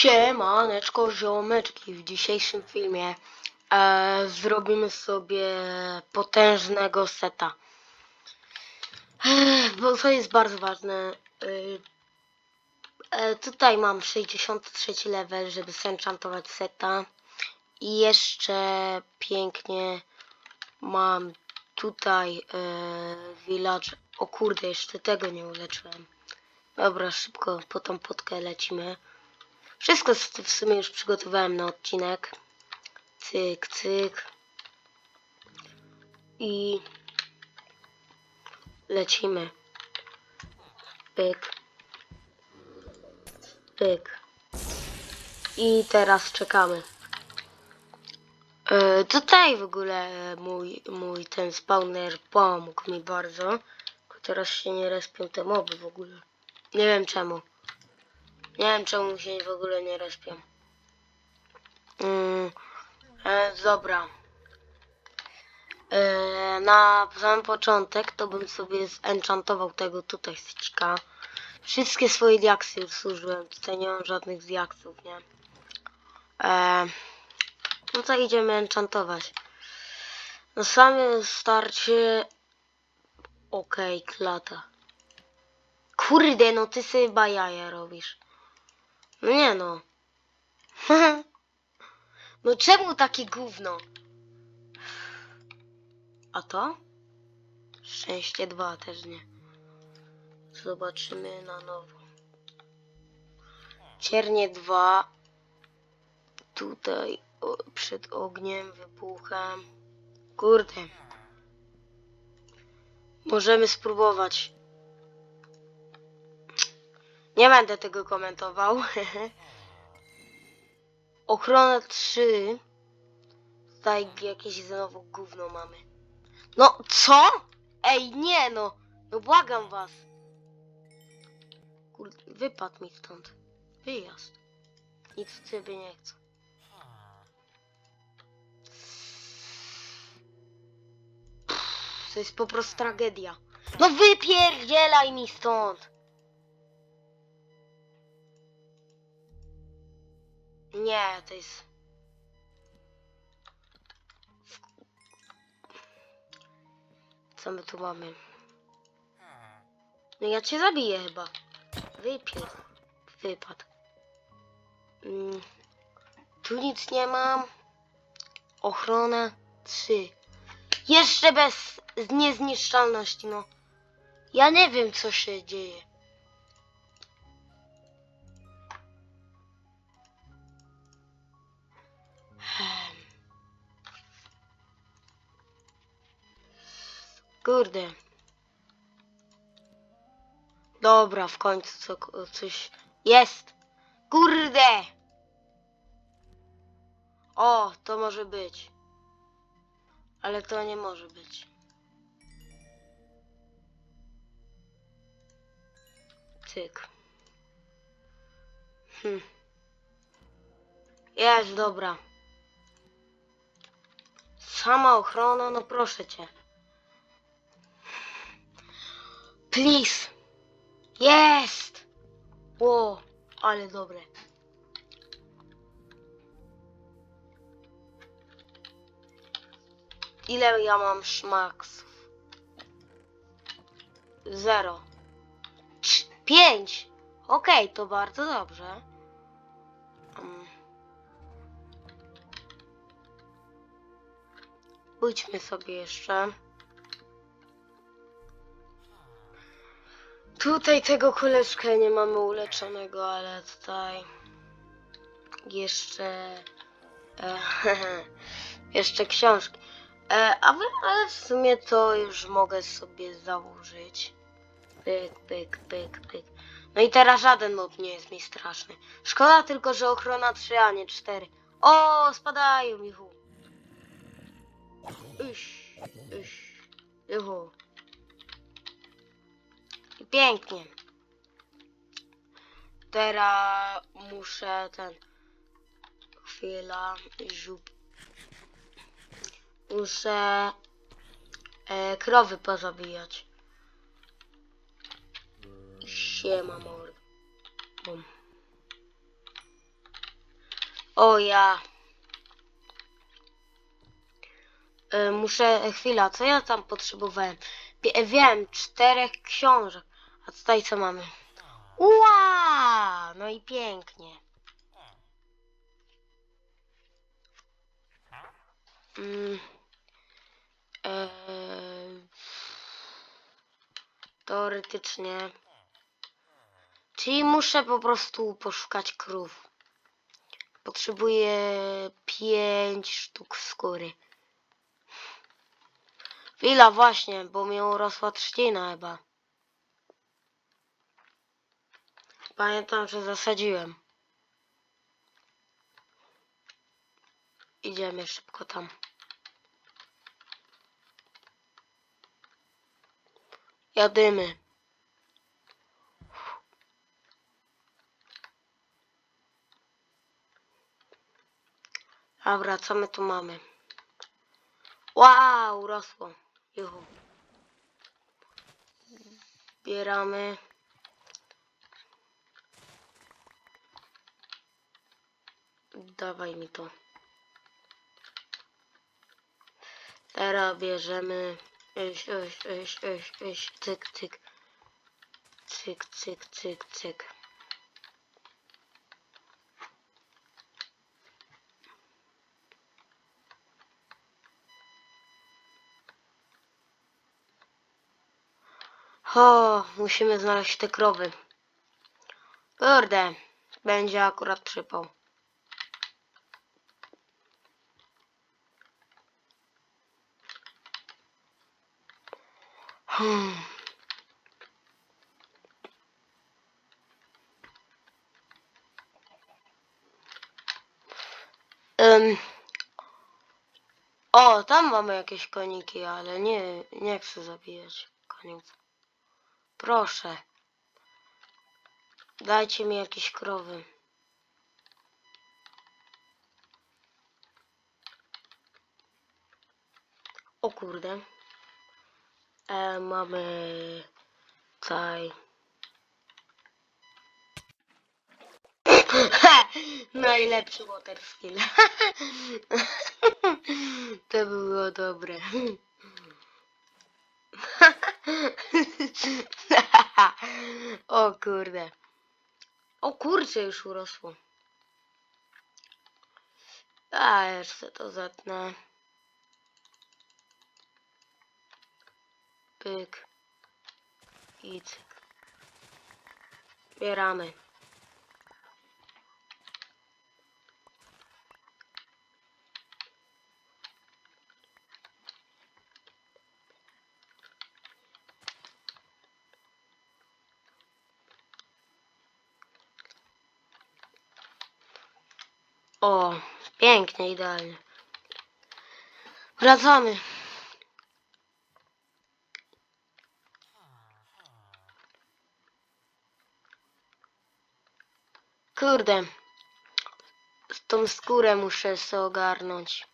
Siemaneczko, ziomeczki. W dzisiejszym filmie e, zrobimy sobie potężnego seta. E, bo to jest bardzo ważne. E, e, tutaj mam 63 level, żeby zenchantować seta. I jeszcze pięknie mam tutaj e, village. O kurde, jeszcze tego nie uleczyłem. Dobra, szybko po tą potkę lecimy. Wszystko w sumie już przygotowałem na odcinek. Cyk, cyk. I lecimy. Pyk. Pyk. I teraz czekamy. E, tutaj w ogóle mój, mój ten spawner pomógł mi bardzo. Tylko teraz się nie respią te moby w ogóle. Nie wiem czemu. Nie wiem czemu się w ogóle nie respią. Mm, e, dobra. E, na sam początek to bym sobie zenchantował tego tutaj styćka. Wszystkie swoje diaksy już zużyłem. Tutaj nie mam żadnych diaksów, nie? E, no to idziemy enchantować. Na samym starcie... Okej, klata. Kurde, no ty sobie bajaja robisz. No nie no. no czemu takie gówno? A to? Szczęście 2 też nie. Zobaczymy na nowo. Ciernie 2. Tutaj o, przed ogniem, wybuchem. Kurde. Możemy spróbować. Nie będę tego komentował. Ochrona 3. Tutaj jakieś znowu gówno mamy. No co? Ej, nie no. No błagam was. Kurde, wypadł mi stąd. Wyjazd. Nic sobie nie chcę. To jest po prostu tragedia. No wypierdzielaj mi stąd. Nie, to jest... Co my tu mamy? No ja cię zabiję chyba. Wypier... Wypad. Mm. Tu nic nie mam. Ochrona 3. Jeszcze bez niezniszczalności, no. Ja nie wiem, co się dzieje. Kurde. Dobra, w końcu co, coś jest. Kurde! O, to może być. Ale to nie może być. Cyk. Hm. Jest, dobra. Sama ochrona, no proszę cię. Please. Jest! Ło, ale dobre. Ile ja mam szmaksów? Zero. Cz- Pięć. Okej, to bardzo dobrze. Um. Pójdźmy sobie jeszcze. Tutaj tego koleżkę nie mamy uleczonego, ale tutaj jeszcze e, jeszcze książki. E, a wy, ale w sumie to już mogę sobie założyć. Pyk, pyk, pyk, pyk. No i teraz żaden mob nie jest mi straszny. Szkoda tylko, że ochrona 3, a nie 4. O, spadają, Michu. Iś, iś, Juhu. Pięknie. Teraz muszę ten... Chwila, żub. Muszę e, krowy pozabijać. Siema mord. Bum. O ja. Y, muszę, chwila, co ja tam potrzebowałem? Wie- Wiem, czterech książek. A tutaj co mamy? Ua! No i pięknie. Mm. Eee, teoretycznie. Czyli muszę po prostu poszukać krów. Potrzebuję pięć sztuk skóry. Chwila właśnie, bo mi urosła trzcina chyba. Pamiętam, że zasadziłem. Idziemy szybko tam. Jadymy. Dobra, co my tu mamy? Wow, rosło. Juhu. Zbieramy. Dawaj mi to. Teraz bierzemy. Iś, iś, iś, iś, iś. Cyk, cyk. Cyk, cyk, cyk, cyk. O, musimy znaleźć te krowy. Kurde, będzie akurat przypał. Ym. O, tam mamy jakieś koniki, ale nie, nie chcę zabijać koniec. Proszę. Dajcie mi jakieś krowy. O kurde. E, mamy tutaj. Najlepszy water skill. to było dobre. o kurde. O kurczę już urosło. A, jeszcze to zetnę. Pyk. I cyk. Bieramy. O, pięknie, idealnie. Wracamy. Kurde. Tą skórę muszę sobie ogarnąć.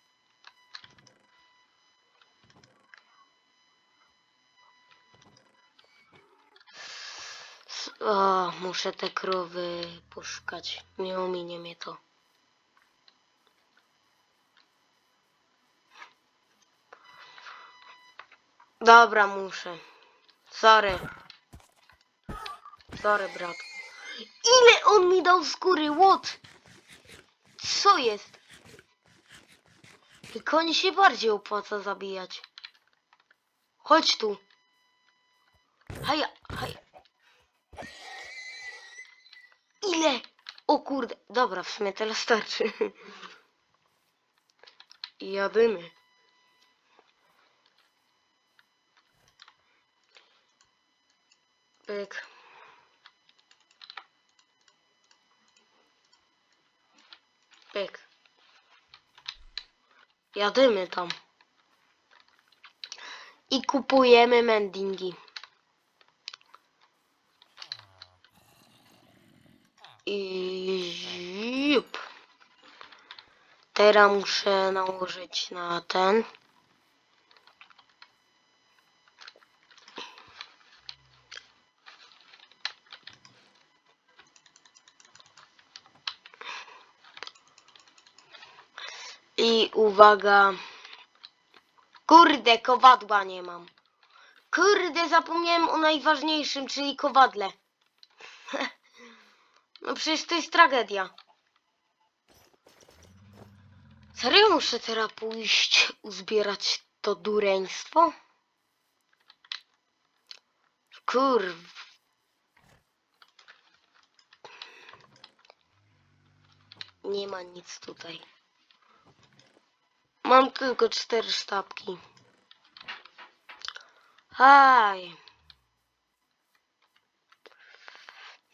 O, muszę te krowy poszukać. Nie ominie mnie to. Dobra, muszę. Sorry. Sorry, bratku. Ile on mi dał skóry? What? Co jest? I konie się bardziej opłaca zabijać. Chodź tu. Haja, haja. Ile? O kurde. Dobra, w sumie tyle starczy. Jadymy. Pyk. Jadymy tam. I kupujemy mendingi. I jup. Teraz muszę nałożyć na ten. I uwaga. Kurde, kowadła nie mam. Kurde, zapomniałem o najważniejszym, czyli kowadle. No przecież to jest tragedia. Serio muszę teraz pójść uzbierać to dureństwo? Kurw. Nie ma nic tutaj. Mam tylko cztery sztabki. Haj.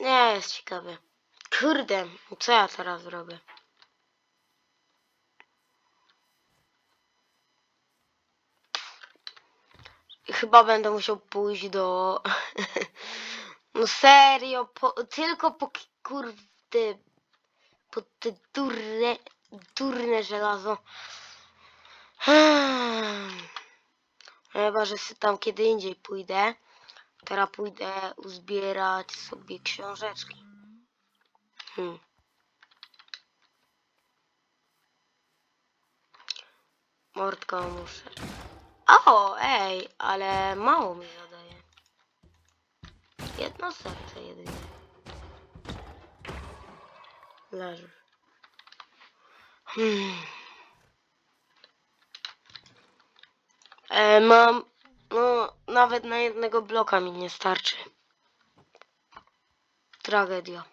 Nie jest ciekawe. Kurde, co ja teraz zrobię? Chyba będę musiał pójść do... No serio, po, tylko po kurde... Po te durne, durne żelazo. Chyba, że sobie tam kiedy indziej pójdę. Teraz pójdę uzbierać sobie książeczki. Hmm. Mordką muszę. O, ej, ale mało mi zadaje. Jedno serce jedynie. Leży. Hmm. E, mam, no, nawet na jednego bloka mi nie starczy. Tragedia.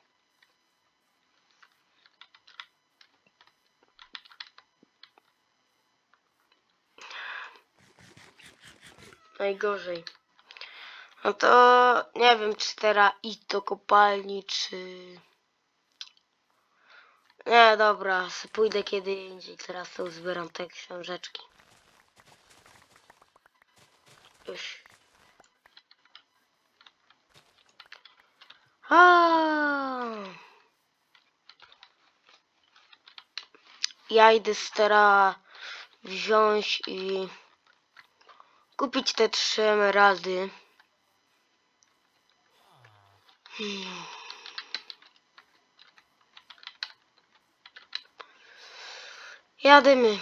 Najgorzej. No to nie wiem, czy teraz iść do kopalni, czy... Nie, dobra, pójdę kiedy indziej. Teraz to zbieram te książeczki. Już. A. Ja idę stara wziąć i kupić te trzy emeraldy. Hmm. Jadymy.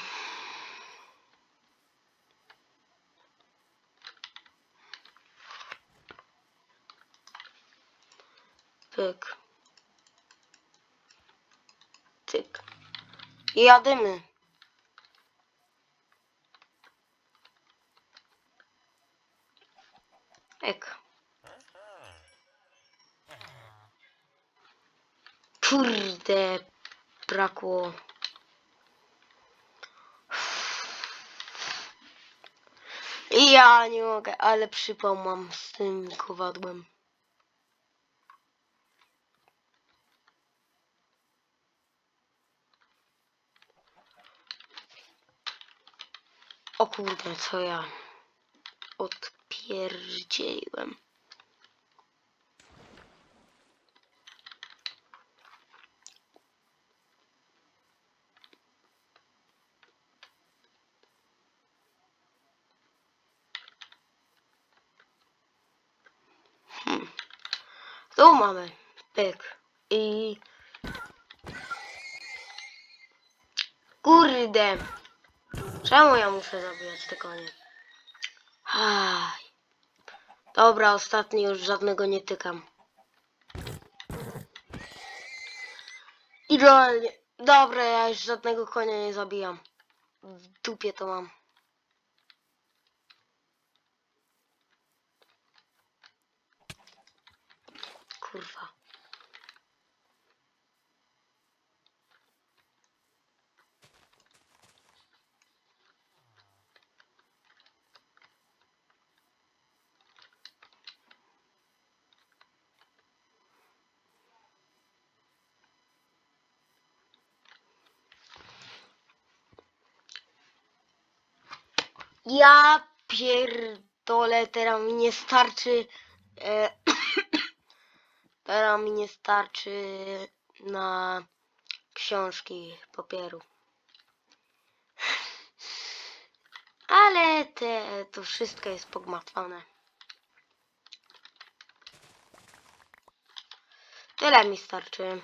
Pyk. Tyk. I jadymy. Ek. Kurde, brakło. Ja nie mogę, ale przypał mam z tym kowadłem. O kurde, co ja odpierdzieliłem. Hmm. Tu mamy pyk i kurde. Czemu ja muszę zabijać te konie? Aj. Dobra, ostatni już żadnego nie tykam. Idealnie. Dobra, ja już żadnego konia nie zabijam. W dupie to mam. Kurwa. Ja pierdolę, teraz mi nie starczy. E, teraz mi nie starczy na książki papieru. Ale te, to wszystko jest pogmatwane. Tyle mi starczy.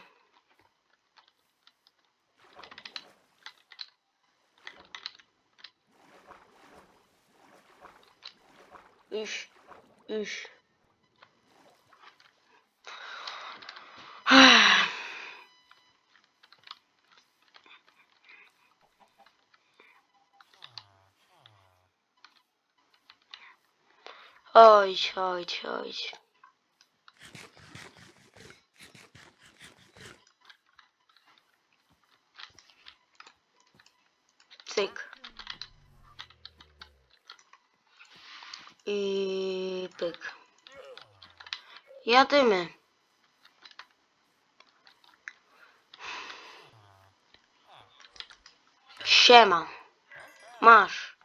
Iść, iść. Chodź, chodź, chodź. Cyk. I pyk. Jadymy. Siema. Masz.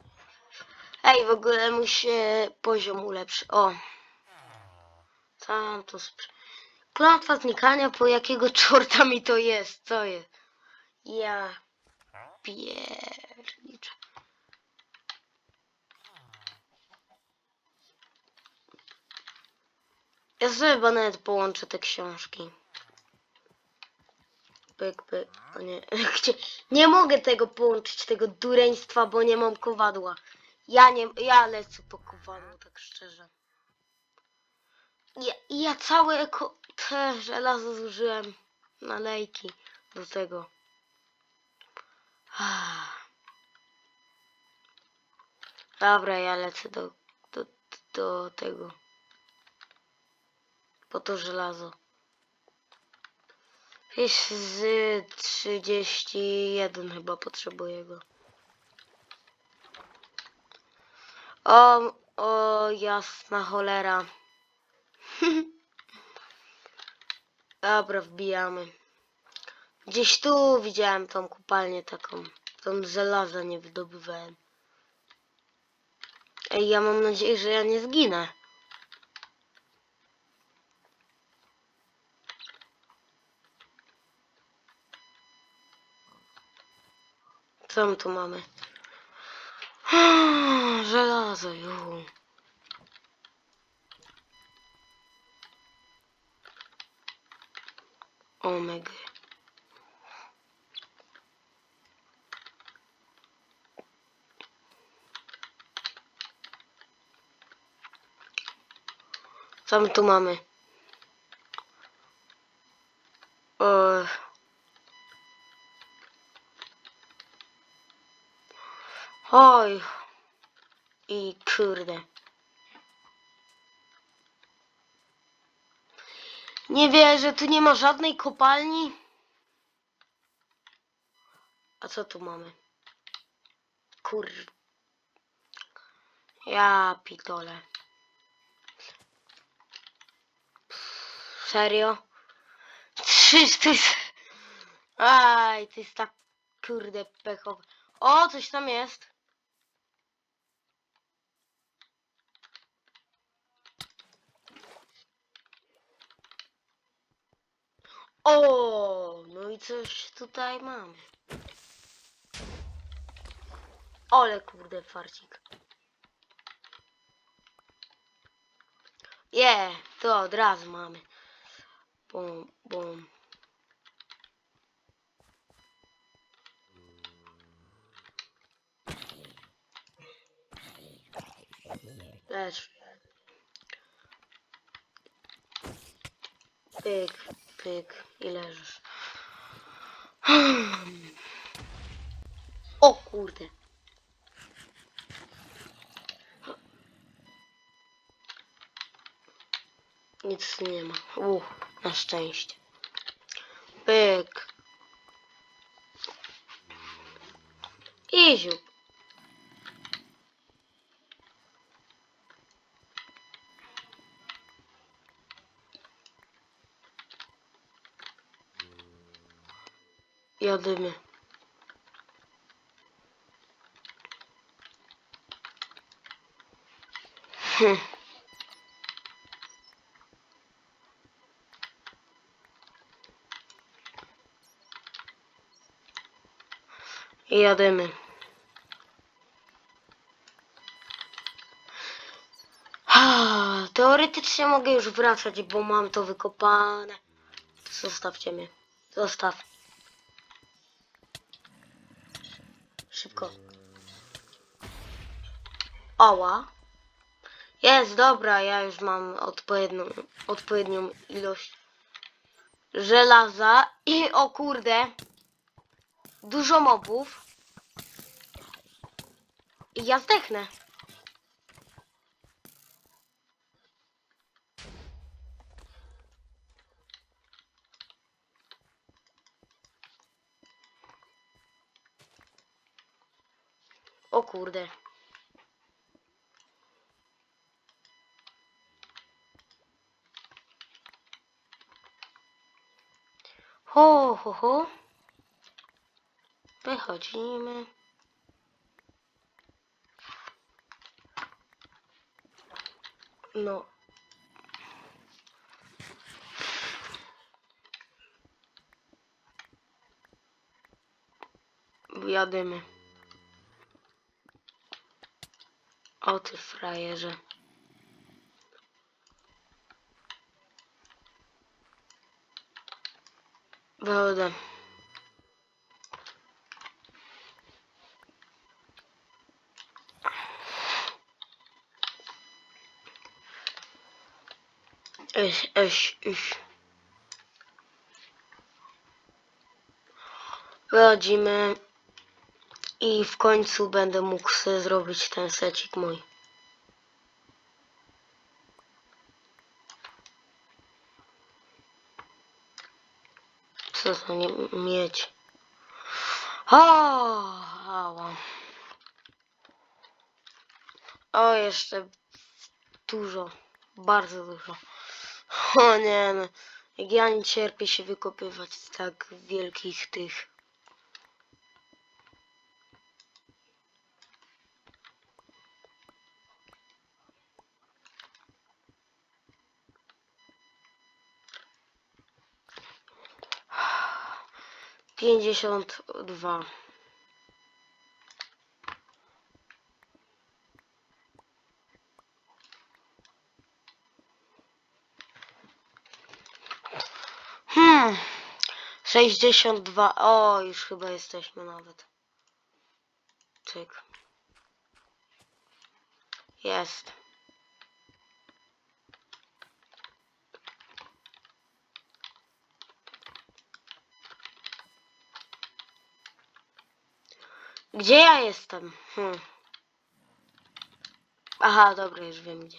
Ej, w ogóle mu się poziom ulepszy. O. Tam to sprz... Klątwa znikania, po jakiego czorta mi to jest? Co jest? Ja pierniczę. Ja sobie chyba nawet połączę te książki. Pyk, pyk. O nie. Gdzie? Nie mogę tego połączyć, tego dureństwa, bo nie mam kowadła. Ja nie, ja lecę po kowadło, tak szczerze. Ja, ja całe eko, te żelazo zużyłem na lejki do tego. Ah. Dobra, ja lecę do, do, do tego. Po to żelazo. Jest z 31 chyba potrzebuję go. O, o jasna cholera. Dobra, wbijamy. Gdzieś tu widziałem tą kopalnię taką. Tą żelaza nie wydobywałem. Ej, ja mam nadzieję, że ja nie zginę. Co my tu mamy? Żelazo, juhu. Omega. Co my tu mamy? Eee. Oj. I kurde. Nie wierzę, tu nie ma żadnej kopalni. A co tu mamy? Kur... Ja pitole. Serio? Czyż to jest... Aj, to jest tak kurde pechowe. O, coś tam jest. O, no i coś tutaj mamy. Ole kurde farcik. Je, to od razu mamy. Bum, bum. Też. Pyk, pyk i leżysz. O kurde. Nic nie ma. Uch, na szczęście. Pyk. Iziu. Jadymy. Hm. Jadymy. Teoretycznie mogę już wracać, bo mam to wykopane. Zostawcie mnie. Zostaw. Szybko. Ała. Jest, dobra, ja już mam odpowiednią, odpowiednią ilość żelaza i o kurde, dużo mobów i ja zdechnę. O kurde. Ho, ho, ho. Wychodzimy. No. Jadymy. O ty frajerze. Wodę. Eś, eś, eś. Wychodzimy i w końcu będę mógł sobie zrobić ten secik mój. Co to nie mieć? O, ała. O, jeszcze dużo. Bardzo dużo. O nie no. Jak ja nie cierpię się wykopywać z tak wielkich tych. Pięćdziesiąt dwa. Hmm. 62. O, już chyba jesteśmy nawet. Cyk. Jest. Gdzie ja jestem? Hmm. Aha, dobra, już wiem gdzie.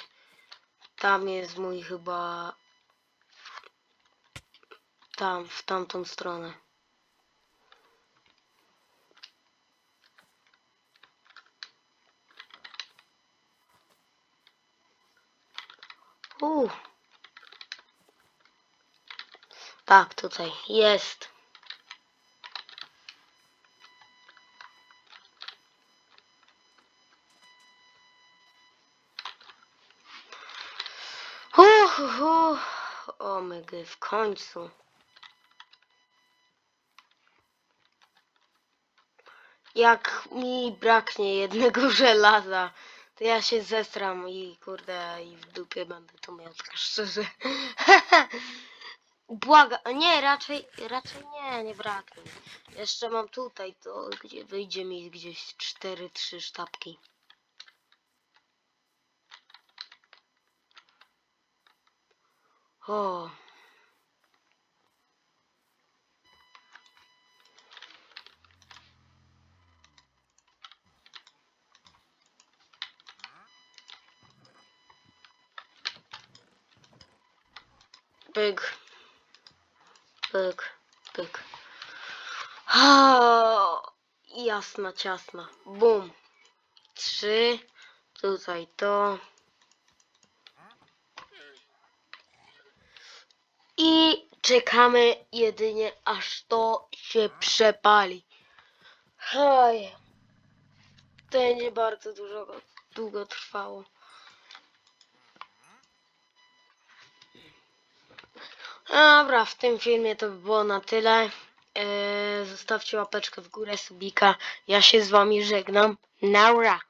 Tam jest mój chyba... Tam, w tamtą stronę. Uh. Tak, tutaj jest. Uh, uh, uh. O mygy, w końcu. Jak mi braknie jednego żelaza, to ja się zestram i kurde i w dupie będę to miał tak szczerze. Błaga, nie, raczej, raczej nie, nie braknie. Jeszcze mam tutaj to, gdzie wyjdzie mi gdzieś 4-3 sztabki. O. Pyk. Pyk. Pyk. O, jasna, ciasna. Bum. Trzy. Tutaj to. I czekamy jedynie aż to się przepali. Oj. To będzie bardzo dużo, długo trwało. Dobra, w tym filmie to by było na tyle. Eee, zostawcie łapeczkę w górę, subika. Ja się z wami żegnam. Naura!